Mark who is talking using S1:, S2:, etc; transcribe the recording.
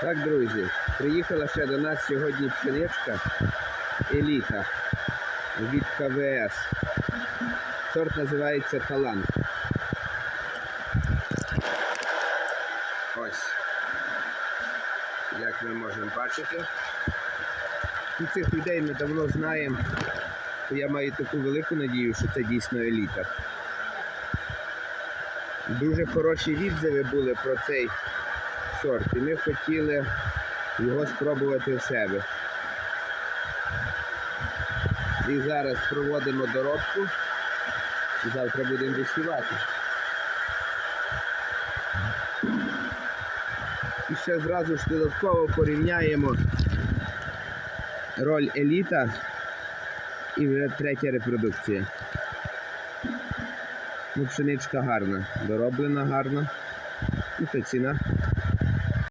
S1: Так, друзі, приїхала ще до нас сьогодні пшеничка еліта від КВС. Сорт називається Талант. Ось. Як ми можемо бачити. І цих людей ми давно знаємо. Я маю таку велику надію, що це дійсно еліта. Дуже хороші відзиви були про цей сорт, і ми хотіли його спробувати в себе. І зараз проводимо доробку. І завтра будемо висівати. І ще зразу ж додатково порівняємо роль еліта і вже третя репродукція. Ну, пшеничка гарна, дороблена гарно. І та ціна